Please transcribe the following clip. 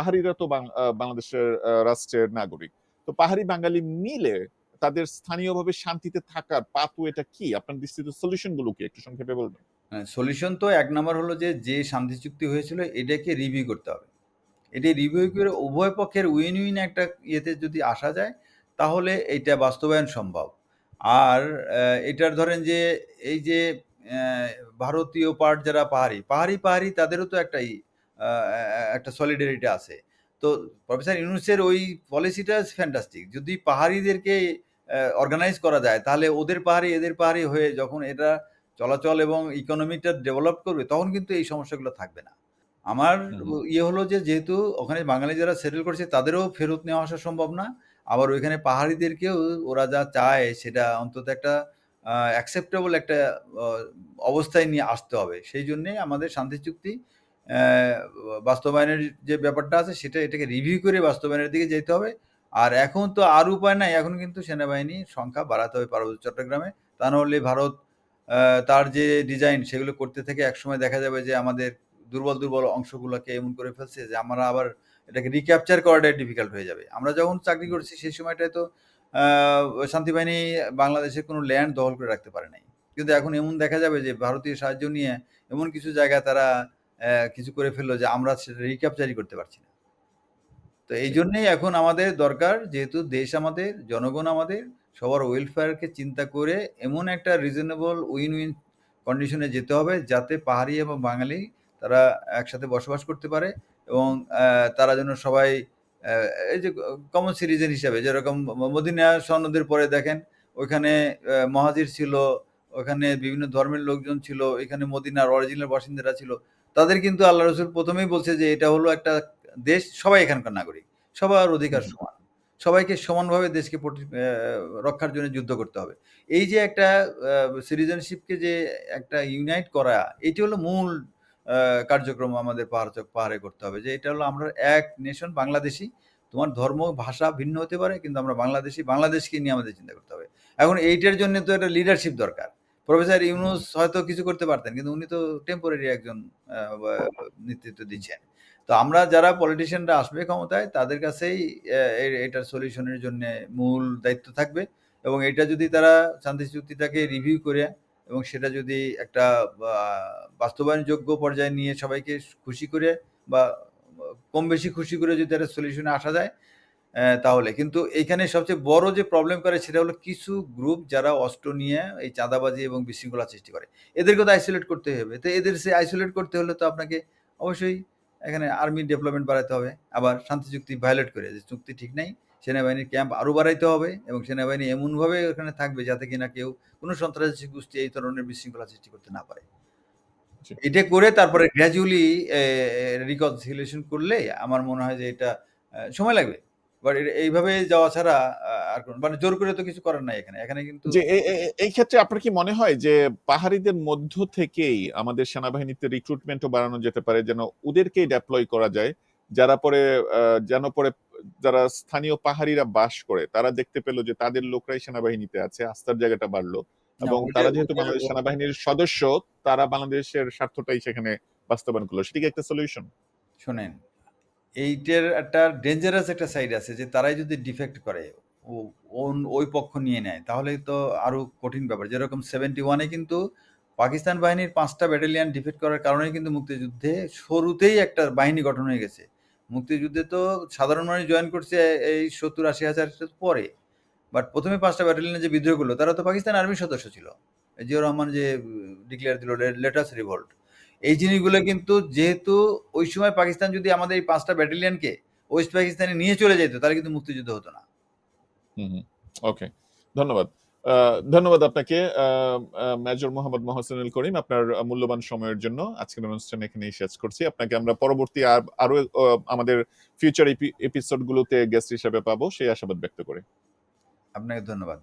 পাহাড়িরা তো বাংলাদেশের রাষ্ট্রের নাগরিক। তো পাহাড়ি বাঙালি মিলে তাদের স্থানীয়ভাবে শান্তিতে থাকার পাথু এটা কি? আপনার দৃষ্টিতে সলিউশনগুলো কি? একটু সংক্ষেপে বলবেন। সলিউশন তো এক নম্বর হলো যে যে শান্তি চুক্তি হয়েছিল এটাকে রিভিউ করতে হবে। এটি রিভিউ করে উভয় পক্ষের উইন উইন একটা ইয়েতে যদি আসা যায় তাহলে এটা বাস্তবায়ন সম্ভব। আর এটার ধরেন যে এই যে ভারতীয় পার্ট যারা পাহাড়ি পাহাড়ি পাহাড়ি তাদেরও তো একটা ই, আহ, একটা সলিডারিটি আছে। তো প্রফেসর ইউনুসের ওই পলিসিটা ফ্যান্টাস্টিক যদি পাহাড়িদেরকে অর্গানাইজ করা যায় তাহলে ওদের পাহাড়ি এদের পাহাড়ি হয়ে যখন এটা চলাচল এবং ইকোনমিটা ডেভেলপ করবে তখন কিন্তু এই সমস্যাগুলো থাকবে না। আমার ইয়ে হলো যে যেহেতু ওখানে বাঙালি যারা সেটেল করছে তাদেরও ফেরত নেওয়া আসা সম্ভব না। আবার ওইখানে পাহাড়িদেরকেও ওরা যা চায় সেটা অন্তত একটা অ্যাকসেপ্টেবল একটা অবস্থায় নিয়ে আসতে হবে। সেই জন্যে আমাদের শান্তি চুক্তি বাস্তবায়নের যে ব্যাপারটা আছে সেটা এটাকে রিভিউ করে বাস্তবায়নের দিকে যেতে হবে। আর এখন তো আর উপায় নাই এখন কিন্তু সেনাবাহিনীর সংখ্যা বাড়াতে হবে পার্বত্য চট্টগ্রামে। তা নাহলে ভারত তার যে ডিজাইন সেগুলো করতে থেকে একসময় দেখা যাবে যে আমাদের দুর্বল দুর্বল অংশগুলোকে এমন করে ফেলছে যে আমরা আবার এটাকে রিক্যাপচার করাটাই ডিফিকাল্ট হয়ে যাবে। আমরা যখন চাকরি করছি সেই সময়টায় তো শান্তি বাহিনী বাংলাদেশের কোনো ল্যান্ড দখল করে রাখতে পারে নাই। কিন্তু এখন এমন দেখা যাবে যে ভারতীয় সাহায্য নিয়ে এমন কিছু জায়গা তারা কিছু করে ফেলল যে আমরা সেটা রিক্যাপচারই করতে পারছি না। তো এই জন্যেই এখন আমাদের দরকার যেহেতু দেশ আমাদের জনগণ আমাদের সবার ওয়েলফেয়ারকে চিন্তা করে এমন একটা রিজনেবল উইন উইন কন্ডিশনে যেতে হবে যাতে পাহাড়ি এবং বাঙালি তারা একসাথে বসবাস করতে পারে এবং তারা যেন সবাই এই যে কমন সিটিজেন হিসাবে যেরকম মদিনা সনদের পরে দেখেন ওইখানে মহাজির ছিল ওখানে বিভিন্ন ধর্মের লোকজন ছিল এখানে মদিনার অরিজিনাল বাসিন্দারা ছিল তাদের কিন্তু আল্লাহ রসুল প্রথমেই বলছে যে এটা হলো একটা দেশ সবাই এখানকার নাগরিক সবার অধিকার সমান সবাইকে সমানভাবে দেশকে প্রতি- রক্ষার জন্য যুদ্ধ করতে হবে। এই যে একটা সিটিজেনশিপকে যে একটা ইউনাইট করা এটি হলো মূল কার্যক্রম আমাদের পাহাড় পাহাড়ে করতে হবে যে এটা হলো আমরা এক নেশন বাংলাদেশি তোমার ধর্ম ভাষা ভিন্ন হতে পারে কিন্তু আমরা বাংলাদেশি বাংলাদেশকে নিয়ে আমাদের চিন্তা করতে হবে। এখন এইটার জন্য তো একটা লিডারশিপ দরকার। প্রফেসর ইউনুস হয়তো কিছু করতে পারতেন, কিন্তু উনি তো টেম্পোরারি একজন নেতৃত্ব দিচ্ছেন। তো আমরা যারা পলিটিশিয়ানরা আসবে ক্ষমতায়, তাদের কাছেই এটার সলিউশনের জন্য মূল দায়িত্ব থাকবে এবং এটা যদি তারা শান্তি চুক্তিটাকে রিভিউ করে এবং সেটা যদি একটা বাস্তবায়নযোগ্য পর্যায়ে নিয়ে সবাইকে খুশি করে বা কম বেশি খুশি করে যদি একটা সলিউশনে আসা যায় তাহলে। কিন্তু এইখানে সবচেয়ে বড় যে প্রবলেম করে সেটা হলো কিছু গ্রুপ যারা অস্ত্র নিয়ে এই চাঁদাবাজি এবং বিশৃঙ্খলা সৃষ্টি করে। এদেরকে তো আইসোলেট করতে হবে। তো এদের সে আইসোলেট করতে হলে তো আপনাকে অবশ্যই এখানে আর্মি ডেভেলপমেন্ট বাড়াতে হবে। আবার শান্তি চুক্তি ভায়োলেট করে যে চুক্তি ঠিক নাই সেনাবাহিনীর ক্যাম্প আরও বাড়াইতে হবে এবং সেনাবাহিনী এমনভাবে ওখানে থাকবে যাতে কিনা কেউ কোনো সন্ত্রাসী গোষ্ঠী এই ধরনের বিশৃঙ্খলা সৃষ্টি করতে না পারে। এটা করে তারপরে গ্র্যাজুয়ালি রিকনসিলেশন করলে আমার মনে হয় যে এটা সময় লাগবে। বাট এইভাবে যাওয়া ছাড়া আর মানে জোর করে তো কিছু করার নাই এখানে। এখানে কিন্তু যে এই ক্ষেত্রে আপনার কি মনে হয় যে পাহাড়িদের মধ্য থেকেই আমাদের সেনাবাহিনীতে রিক্রুটমেন্টও বাড়ানো যেতে পারে যেন ওদেরকেই ডেপ্লয় করা যায়? যারা পরে যেন পরে যারা স্থানীয় পাহাড়িরা বাস করে তারা দেখতে পেল যে তাদের লোকরাই সেনাবাহিনীতে আছে আস্থার জায়গাটা বাড়লো। এবং তারা যেহেতু বাংলাদেশ সেনাবাহিনীর সদস্য তারা বাংলাদেশের স্বার্থটাই সেখানে বাস্তবায়ন করল। সেটি একটা সলিউশন শোনেন এইটার একটা ডেঞ্জারাস একটা সাইড আছে যে তারাই যদি ডিফেক্ট করে, ও- ওই পক্ষ নিয়ে নেয়, তাহলে তো আরও কঠিন ব্যাপার। যেরকম সেভেন্টি ওয়ানে কিন্তু পাকিস্তান বাহিনীর পাঁচটা ব্যাটালিয়ান ডিফেক্ট করার কারণে কিন্তু মুক্তিযুদ্ধে শুরুতেই একটা বাহিনী গঠন হয়ে গেছে। মুক্তিযুদ্ধে তো সাধারণ মানুষ জয়েন করছে এই সত্তর আশি হাজার পরে বাট প্রথমে পাঁচটা ব্যাটালিয়নে যে বিদ্রোহ করল, তারা তো পাকিস্তান আর্মির সদস্য ছিল। জিয়াউর রহমান যে ডিক্লেয়ার দিল লেটাস রিভল্ট এই জিনিসগুলো কিন্তু যেহেতু ওই সময় পাকিস্তান যদি আমাদের এই পাঁচটা ব্যাটালিয়নকে ওয়েস্ট পাকিস্তানে নিয়ে চলে যেত তাহলে কিন্তু মুক্তিযুদ্ধ হতো না। ওকে ধন্যবাদ। ধন্যবাদ আপনাকে। মেজর মোহাম্মদ মহসিনুল করিম আপনার মূল্যবান সময়ের জন্য আজকের অনুষ্ঠান এখানেই শেষ করছি। আপনাকে আমরা পরবর্তী আর- আমাদের ফিউচার এপিসোড গুলোতে গেস্ট হিসেবে পাবো সেই আশাবাদ ব্যক্ত করি। আপনাকে ধন্যবাদ।